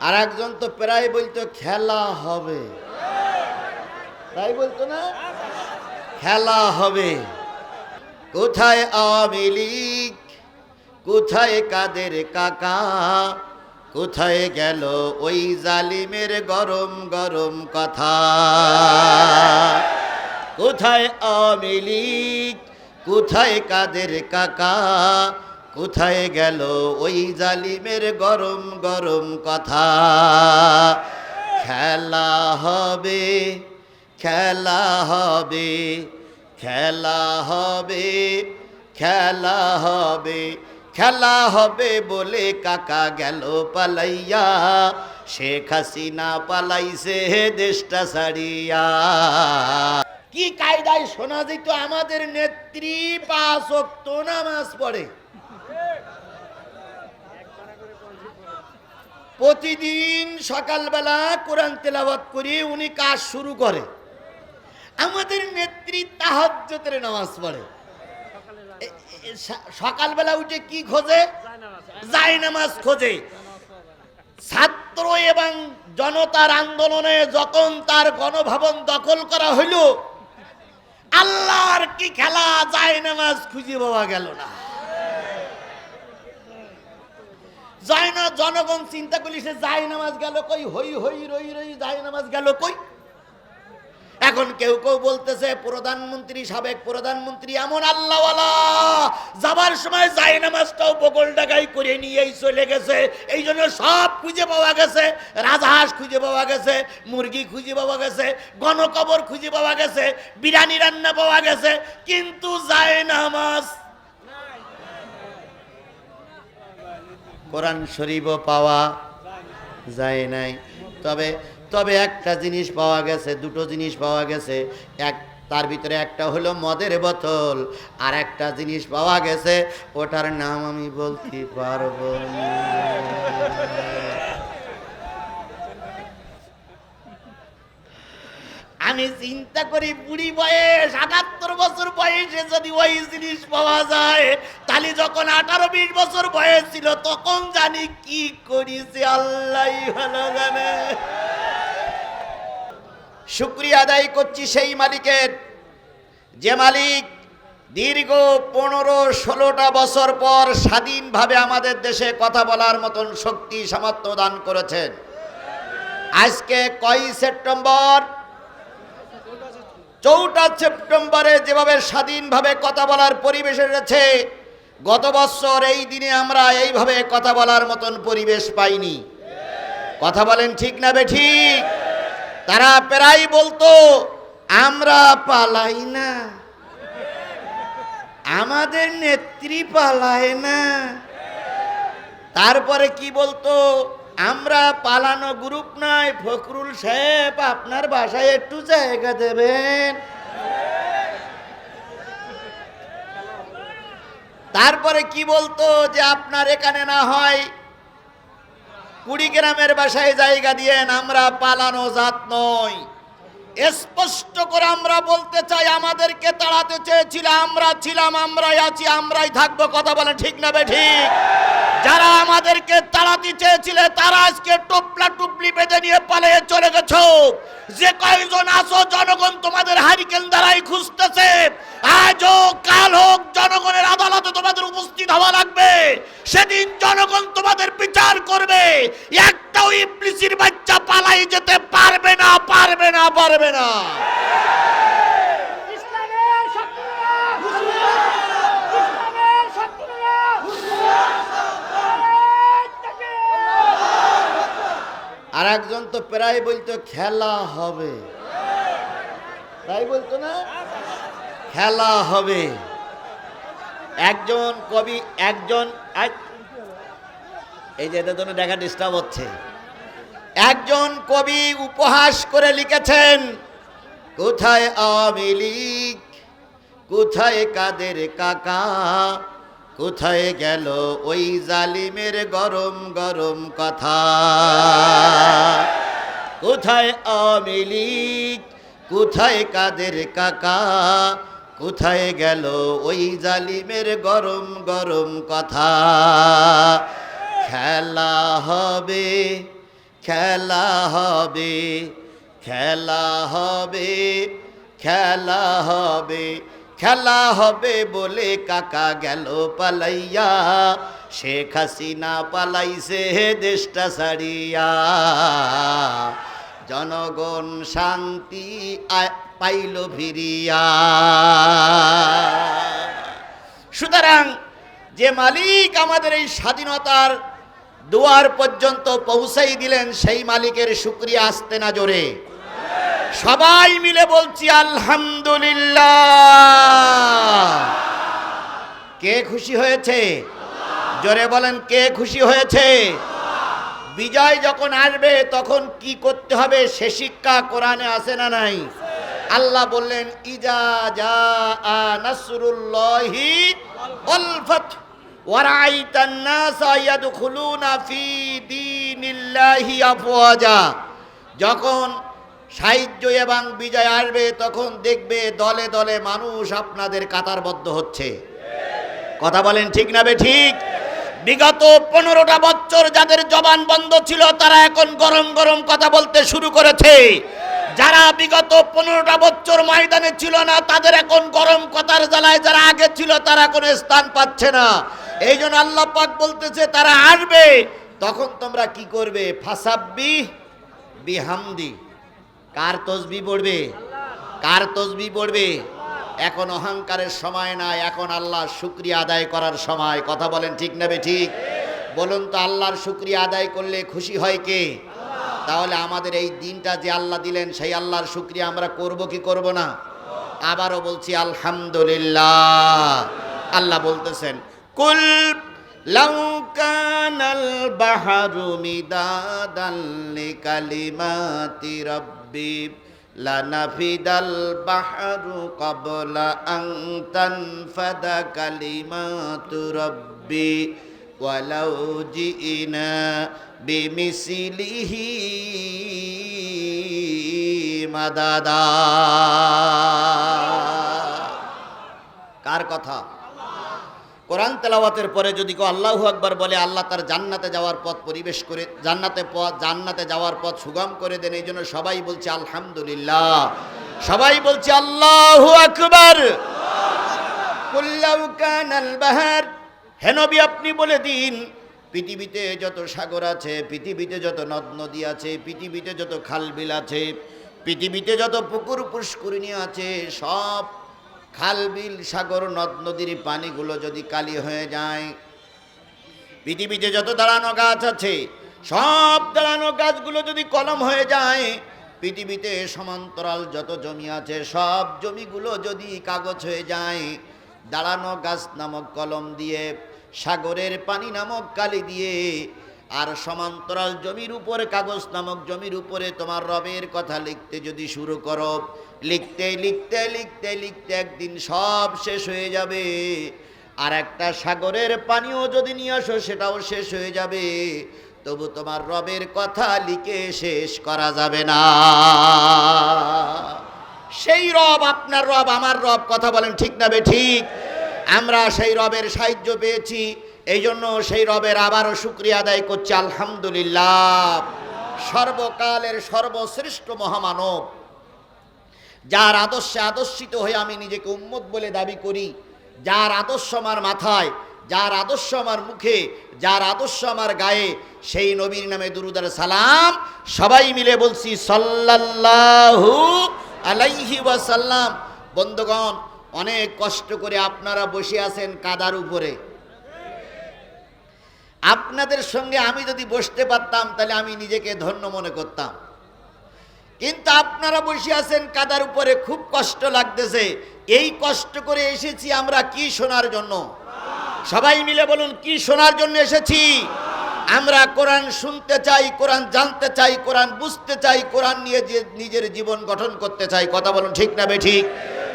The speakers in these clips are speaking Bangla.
আর একজন তো প্রায় বলতো, খেলা হবে। তাই বলতো না? খেলা হবে। কোথায় আওয়ামী লীগ? কোথায় কাদের কাকা? কোথায় গেল ওই জালিমের গরম গরম কথা? কোথায় আওয়ামী লীগ? কোথায় কাদের কাকা? কোথায় গেল ওই জালিমের গরম গরম কথা? খেলা হবে খেলা হবে খেলা হবে খেলা হবে খেলা হবে বলে কাকা গেল পালাইয়া। শেখ হাসিনা পালাইছে দেশটা ছাড়িয়া। কি কায়দায় শোনা যেত আমাদের নেত্রী ওয়াক্ত নামাজ পড়ে? প্রতিদিন সকালবেলা কোরআন তেলাওয়াত করে, উনি কাজ শুরু করে। আমাদের নেত্রী তাহাজ্জতের নামাজ পড়ে। সকালবেলা উঠে কি খোঁজে? যায় নামাজ খোঁজে। ছাত্র এবং জনতার আন্দোলনে যখন তার গণভবন দখল করা হইল, আল্লাহর কি খেলা যায় নামাজ খুঁজে পাওয়া গেল না। যায় না, জনগণ চিন্তা করলি সে যায় নামাজ গেল কই? হই হই, রই রই, যায় নামাজ গেল কই? এখন কেউ কেউ বলতেছে, প্রধানমন্ত্রী, সাবেক প্রধানমন্ত্রী, এমন আল্লাহওয়ালা, যাবার সময় যায় নামাজটাও বগল ডাকাই করে নিয়েই চলে গেছে। এই জন্য সব খুঁজে পাওয়া গেছে, রাজহাঁস খুঁজে পাওয়া গেছে, মুরগি খুঁজে পাওয়া গেছে, গণকবর খুঁজে পাওয়া গেছে, বিরিয়ানি রান্না পাওয়া গেছে, কিন্তু যায় নামাজ কোরআন শরীফও পাওয়া যায় নাই তবে তবে একটা জিনিস পাওয়া গেছে, দুটো জিনিস পাওয়া গেছে এক, তার ভিতরে একটা হলো মদের বোতল, আর একটা জিনিস পাওয়া গেছে, ওটার নাম আমি বলতে পারব না। আমি চিন্তা করি বুড়ি বয়স, আটাত্তর বছর বয়সে যদি ওই জিনিস পাওয়া যায়, তাহলে যখন আঠারো বিশ বছর বয়স ছিল, তখন জানি কি করিছে আল্লাহ ভালো জানে। শুক্রিয়া আদায় করছি সেই মালিকের। যে মালিক দীর্ঘ পনেরো, ষোলোটা বছর পর স্বাধীনভাবে আমাদের দেশে কথা বলার মতন শক্তি, সামর্থ্য দান করেছেন। আজকে কয় সেপ্টেম্বর? চৌঠা সেপ্টেম্বরে যেভাবে স্বাধীনভাবে কথা বলার পরিবেশ এসেছে, গত বছর এই দিনে আমরা এইভাবে কথা বলার মতন পরিবেশ পাইনি। কথা বলেন ঠিক না বে ঠিক? তারা প্রায় বলতো, আমরা পালাই না। আমাদের নেত্রী পালায় না। তারপরে কি বলতো আমরা পালানো গ্রুপ নাই, ফখরুল সাহেব আপনার বাসায় একটু জায়গা দেবেন। তারপরে কি বলতো যে আপনার এখানে না হয় কুড়ি গ্রামের বাসায় জায়গা দিয়েন, আমরা পালানো জাত নই। স্পষ্ট করে আমরা বলতে চাই, আমাদেরকে তাড়াতে চেয়েছিল, আমরা ছিলাম, আমরাই আছি, আমরাই থাকব, কথা বলেন ঠিক না বে ঠিক? যারা আমাদেরকে তাড়াতে চেয়েছিল, তারা আজকে টুপলা টুপলি বেঁধে নিয়ে পালিয়ে চলে গেছো। যে কয়েকজন আসো জনগণ তোমাদের হারিকেন দ্বারাই খুঁজতেছে। আজ হোক কাল হোক, জনগণের আদালতে তোমাদের উপস্থিত হওয়া লাগবে। সেদিন জনগণ তোমাদের বিচার করবে। একটাও ইবলিসির বাচ্চা পালাই যেতে পারবে না পারবে না পারবে না। আর একজন তো প্রায় বলতো খেলা হবে। তাই বলতো না? খেলা হবে। একজন কবি একজন এক- এই যে এটার জন্য দেখা ডিস্টার্ব হচ্ছে। একজন কবি উপহাস করে লিখেছেন, কোথায় আওয়ামী লীগ? কোথায় কাদের কাকা? কোথায় গেল ওই জালিমের গরম গরম কথা? কোথায় আওয়ামী লীগ? কোথায় কাদের কাকা? কোথায় গেল ওই জালিমের গরম গরম কথা? খেলা হবে খেলা হবে খেলা হবে খেলা হবে খেলা হবে বলে কাকা গেল পালাইয়া। শেখ হাসিনা পালাইছে দেশটা ছাড়িয়া। জনগণ শান্তি পাইল ফিরিয়া সুতরাং যে মালিক আমাদের এই স্বাধীনতার দুয়ার পর্যন্ত পৌঁছাই দিলেন, সেই মালিকের শুক্রিয়া আসতে না জোরে। সবাই মিলে বলছি, আলহামদুলিল্লাহ। কে খুশি হয়েছে? জোরে বলেন, কে খুশি হয়েছে? বিজয় যখন আসবে, তখন কি করতে হবে? সে শিক্ষা কোরআনে আছে না নাই? আল্লাহ বললেন, ইজা যা নাসরুল্লাহি ওয়াল ফাত ওয়ারাইতান নাসা ইয়াদখুলুনা ফি দীনিল্লাহি আফওয়াজা। যখন সাহায্য এবং বিজয় আসবে, তখন দেখবে দলে দলে মানুষ আপনাদের কাতারবদ্ধ হচ্ছে। কথা বলেন ঠিক না বে ঠিক? বিগত পনেরোটা বছর যাদের জবান বন্ধ ছিল, তারা এখন গরম গরম কথা বলতে শুরু করেছে। যারা বিগত পনেরোটা বছর ময়দানে ছিল না, তাদের এখন গরম কথার জ্বালায় যারা আগে ছিল, তারা কোনো স্থান পাচ্ছে না। এই জন্য আল্লাহ পাক বলতেছে, তারা আসবে তখন তোমরা কি করবে? ফাসাব্বি বিহামদি। কার তসবি পড়বে? কার তসবি পড়বে? এখন অহংকারের সময় না এখন আল্লাহর শুক্রিয়া আদায় করার সময়। কথা বলেন ঠিক না বে ঠিক? বলুন তো, আল্লাহর শুক্রিয়া আদায় করলে খুশি হয় কে? তাহলে আমাদের এই দিনটা যে আল্লাহ দিলেন, সেই আল্লাহর শুক্রিয়া আমরা করব কি করব না? আবারও বলছি, আলহামদুলিল্লাহ। আল্লাহ বলতেছেন, কুল লাউ কানাল বাহারু মিদাদান লিকালিমাতি রাব্বি, লানাফিদাল বাহরু ক্বাবলা আন তানফাদা কালিমাতু রাব্বি। ওয়ালাউ জিইনা বিমিসলিহি মাদাদা কার কথা? কোরআন তেলাওয়াতের পরে যদি কেউ আল্লাহু আকবার বলে, আল্লাহ তার জান্নাতে যাওয়ার পথ পরিবেশ করে, জান্নাতে পথ জান্নাতে যাওয়ার পথ সুগম করে দেন, এই জন্য সবাই বলছে আলহামদুলিল্লাহ। সবাই বলছে আল্লাহু আকবার। কুল্লাউ কানাল বাহার। হে নবী, আপনি বলে দিন, পৃথিবীতে যত সাগর আছে, পৃথিবীতে যত নদ নদী আছে, পৃথিবীতে যত খাল বিল আছে, পৃথিবীতে যত পুকুর পুষ্করিণী আছে, সব খাল বিল, সাগর, নদ নদীর পানিগুলো যদি কালি হয়ে যায়, পৃথিবীতে যত দাঁড়ানো গাছ আছে, সব দাঁড়ানো গাছগুলো যদি কলম হয়ে যায়, পৃথিবীতে সমান্তরাল যত জমি আছে, সব জমিগুলো যদি কাগজ হয়ে যায় দাঁড়ানো গাছ নামক কলম দিয়ে সাগরের পানি নামক কালি দিয়ে, আর সমান্তরাল জমির উপরে, কাগজ নামক জমির উপরে তোমার রবের কথা লিখতে যদি শুরু করো, লিখতে লিখতে লিখতে লিখতে একদিন সব শেষ হয়ে যাবে। আর একটা সাগরের পানিও যদি নিয়ে আসো, সেটাও শেষ হয়ে যাবে। তবু তোমার রবের কথা লিখে শেষ করা যাবে না। সেই রব, আপনার রব, আমার রব, কথা বলেন ঠিক না বে ঠিক? আমরা সেই রবের সাহায্য পেয়েছি এই জন্য সেই রবের আবারও শুক্রিয়া আদায় করছি, আলহামদুলিল্লাহ। সর্বকালের সর্বশ্রেষ্ঠ মহামানব, যার আদর্শে আদর্শিত হয়ে আমি নিজেকে উম্মত বলে দাবি করি, যার আদর্শ আমার মাথায়, যার আদর্শ আমার মুখে, যার আদর্শ আমার গায়ে, সেই নবীর নামে দুরুদার সালাম সবাই মিলে বলছি, সাল্লাল্লাহু আলাইহি ওয়াসাল্লাম। বন্ধুগণ অনেক কষ্ট করে আপনারা বসে আছেন কাদার উপরে। আপনাদের সঙ্গে আমি যদি বসতে পারতাম, তাহলে আমি নিজেকে ধন্য মনে করতাম। কিন্তু আপনারা বসে আছেন কাদার উপরে, খুব কষ্ট লাগতেছে। এই কষ্ট করে এসেছি আমরা কি শোনার জন্য? সবাই মিলে বলুন, কি শোনার জন্য এসেছি? আমরা কোরআন শুনতে চাই, কোরআন জানতে চাই, কোরআন বুঝতে চাই, কোরআন নিয়ে নিজের জীবন গঠন করতে চাই। কথা বলুন, ঠিক না বে ঠিক?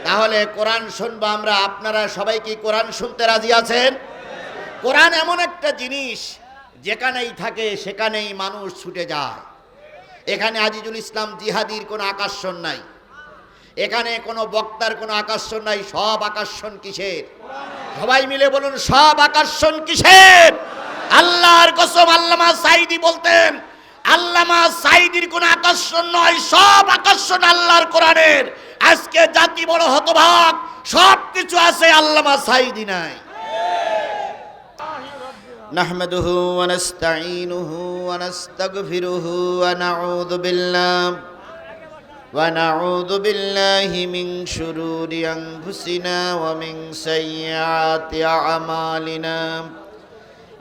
তাহলে কোরআন শুনব আমরা। আপনারা সবাই কি কোরআন শুনতে রাজি আছেন? কোরআন এমন একটা জিনিস, যেখানেই থাকে সেখানেই মানুষ ছুটে যায়। এখানে আজিজুল ইসলাম জিহাদির কোনো আকর্ষণ নাই। এখানে কোনো বক্তার কোনো আকর্ষণ নাই, সব আকর্ষণ কিসের? সবাই মিলে বলুন, সব আকর্ষণ কিসের? আল্লাহর কসম আল্লামা সাইদি বলতেন আল্লামা সাইদির কোন আকর্ষণ নয় সব আকর্ষণ আল্লাহর কোরআনের আজকে জাতি বড় হতভাগ সব কিছু আছে আল্লামা সাইদি নাই نحمده ونستعينه ونستغفره ونعوذ بالله ونعوذ بالله من شرور أنفسنا ومن سيئات أعمالنا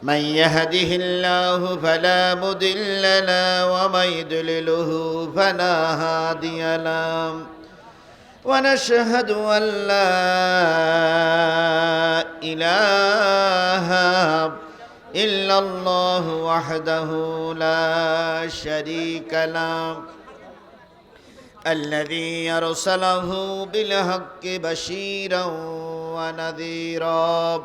من يهده الله فلا مضل له ومن يضلله فلا هادي له ونشهد أن لا إله إلا الله وحده لا شريك له الذي أرسله بالحق بشيرا ونذيرا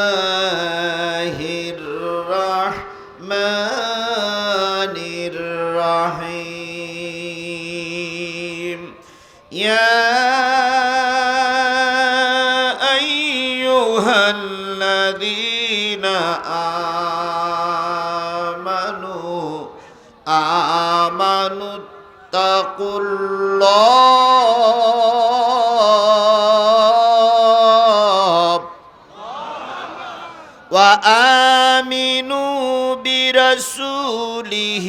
اتقوا الله وآمنوا برسوله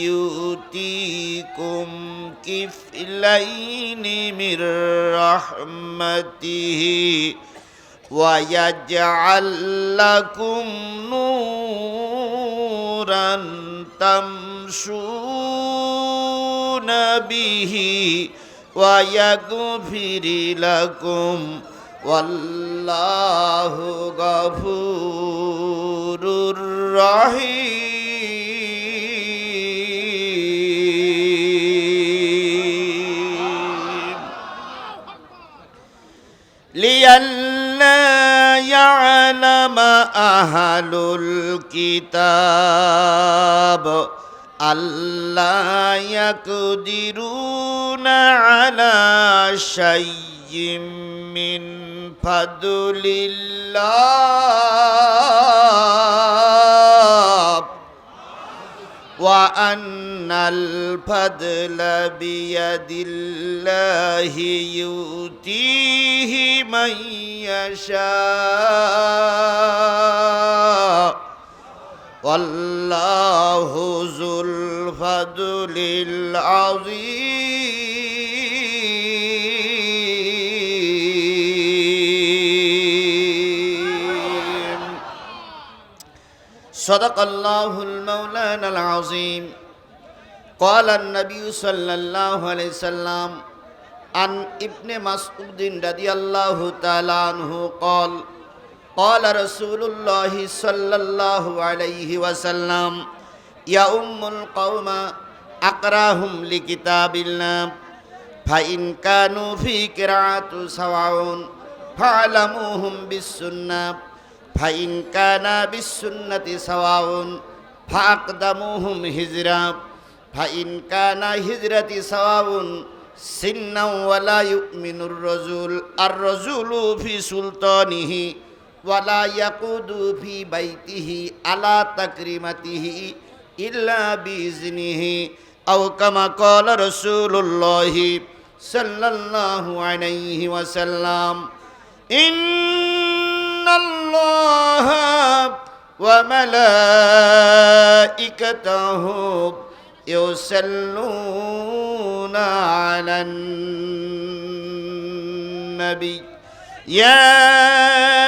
يؤتيكم كفلين من رحمته ويجعل لكم نورا تمشون به ويغفر لكم والله غفور رحيم لئلا يعلم أهل الكتاب ألا يقدرون على شيء من فضل الله وأن الفضل بيد الله يؤتيه من يشاء والله ذو الفضل العظيم صدق الله المولان العظيم قال النبي صلى الله عليه وسلم عن ابن مسعود رضي الله تعالى عنه قال قال رسول الله صلى الله عليه وسلم يا أم القوم أقراهم لكتاب الله فإن كانوا في قراءة سواء فاعلموهم بالسنة فإن كان بالسنة سواء فأقدموهم هجرا فإن كان هجرة سواء سنا ولا يؤمن الرجل الرجل في سلطانه ولا يقود في بيته على تكريمته إلا بإذنه أو كما قال رسول الله صلى الله عليه وسلم إن الله وملائكته يصلون على النبي يا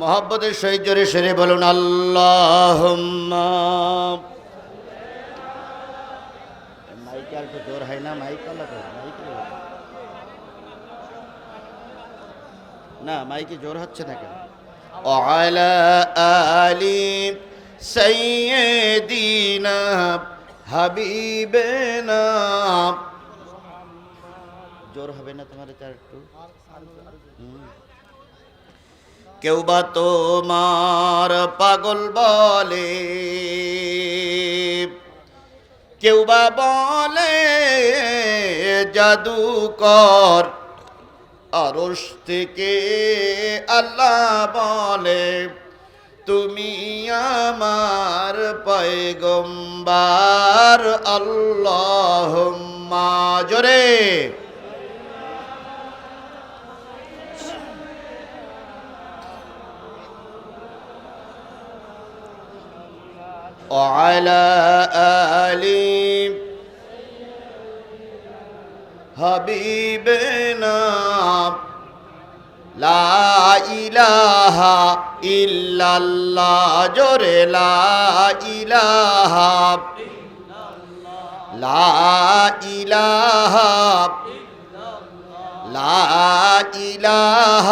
মোহাম্মদের সহিত জোরে সেরে বলুন আল্লাহ মাইক আর একটু জোর হয় না মাইক মাইক না মাইকে জোর হচ্ছে না কেন وعلى آل سيدنا حبيبنا জোর হবে না তোমার এটা একটু হুম। কেউ বা তোমার পাগল বলে কেউ বা বলে, জাদুকর আরশ থেকে আল্লাহ বলে, তুমি আমার পয়গম্বার আল্লাহ জোরে। وعلى آل حبيبنا لا إله إلا الله جور لا إله لا إله لا إله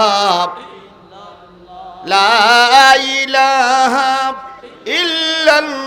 لا إله إلا الله.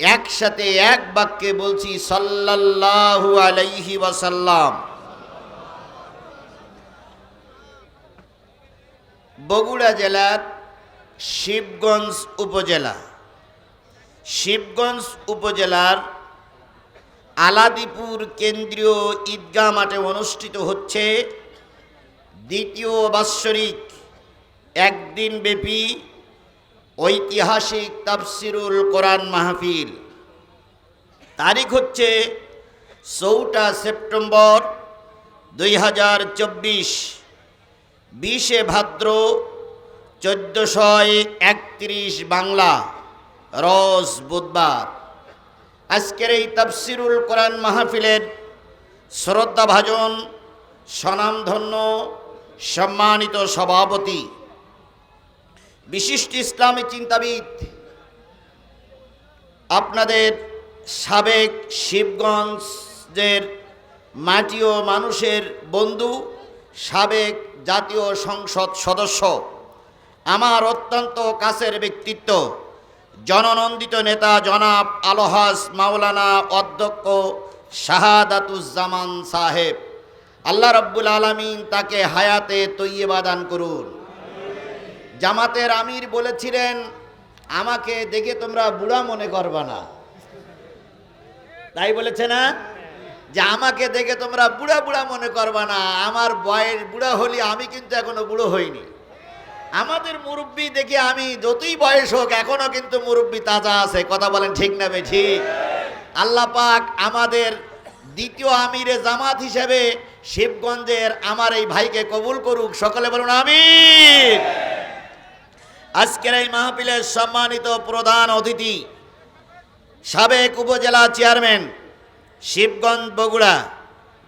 একসাথে এক বাক্যে বলছি, সাল্লাল্লাহু আলাইহি ওয়াসাল্লাম। বগুড়া জেলার শিবগঞ্জ উপজেলা। শিবগঞ্জ উপজেলার আলাদিপুর কেন্দ্রীয় ঈদগাহ মাঠে অনুষ্ঠিত হচ্ছে দ্বিতীয় বাৎসরিক একদিন ব্যাপী ঐতিহাসিক তাফসিরুল কোরআন মাহফিল। তারিখ হচ্ছে চৌঠা সেপ্টেম্বর দুই হাজার চব্বিশ। বিশে ভাদ্র চোদ্দোশয় একত্রিশ বাংলা রস বুধবার। আজকের এই তাফসিরুল কোরআন মাহফিলের শ্রদ্ধাভাজন, স্বনামধন্য, সম্মানিত সভাপতি বিশিষ্ট ইসলামী চিন্তাবিদ, আপনাদের সাবেক শিবগঞ্জের মাটি ও মানুষের বন্ধু, সাবেক জাতীয় সংসদ সদস্য, আমার অত্যন্ত কাছের ব্যক্তিত্ব, জননন্দিত নেতা জনাব আলহাস মাওলানা অধ্যক্ষ শাহাদাতুজ্জামান সাহেব। আল্লাহ রব্বুল আলমিন তাকে হায়াতে তৈয়বা দান করুন। জামাতের আমির বলেছিলেন, আমাকে দেখে তোমরা বুড়া মনে করবা না। তাই বলেছে না? যে আমাকে দেখে তোমরা বুড়া বুড়া মনে করবা না, আমার বয়ের বুড়া হলি আমি কিন্তু এখনও বুড়ো হইনি। আমাদের মুরব্বী দেখে আমি যতই বয়স হোক, এখনও কিন্তু মুরব্বী তাজা আছে। কথা বলেন ঠিক না ঠিক? আল্লাহ পাক আমাদের দ্বিতীয় আমিরে জামাত হিসেবে শিবগঞ্জের আমার এই ভাইকে কবুল করুক। সকলে বলুন আমির আজকের এই মাহফিলের সম্মানিত প্রধান অতিথি, সাবেক উপজেলা চেয়ারম্যান শিবগঞ্জ বগুড়া,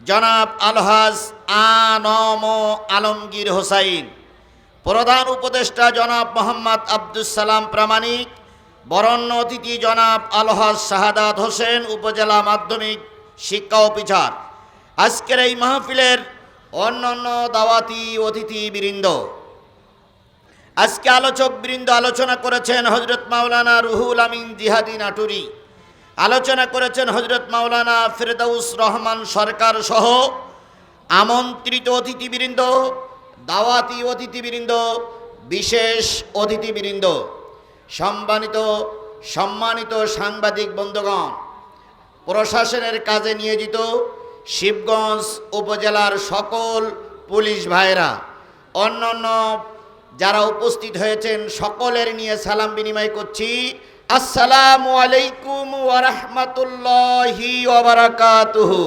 জনাব আলহাজ আনম আলমগীর হোসাইন, প্রধান উপদেষ্টা জনাব মোহাম্মদ আব্দুস সালাম প্রামাণিক, বরণ্য অতিথি জনাব আলহাজ শাহাদাত হোসেন, উপজেলা মাধ্যমিক শিক্ষা অফিসার। আজকের এই মাহফিলের অন্যান্য দাওয়াতি অতিথি বৃন্দ আজকে আলোচক বৃন্দ আলোচনা করেছেন হজরত মাওলানা রুহুল আমিন জিহাদি নাটুরি। আলোচনা করেছেন হজরত মাওলানা ফেরদাউস রহমান সরকার সহ আমন্ত্রিত অতিথিবৃন্দ, দাওয়াতি অতিথিবৃন্দ, বিশেষ অতিথিবৃন্দ, সম্মানিত সম্মানিত সাংবাদিক বন্ধুগণ, প্রশাসনের কাজে নিয়োজিত শিবগঞ্জ উপজেলার সকল পুলিশ ভাইরা অন্যান্য যারা উপস্থিত হয়েছেন সকলের নিয়ে সালাম বিনিময় করছি। আসসালামু আলাইকুম ওয়া বারাকাতুহু।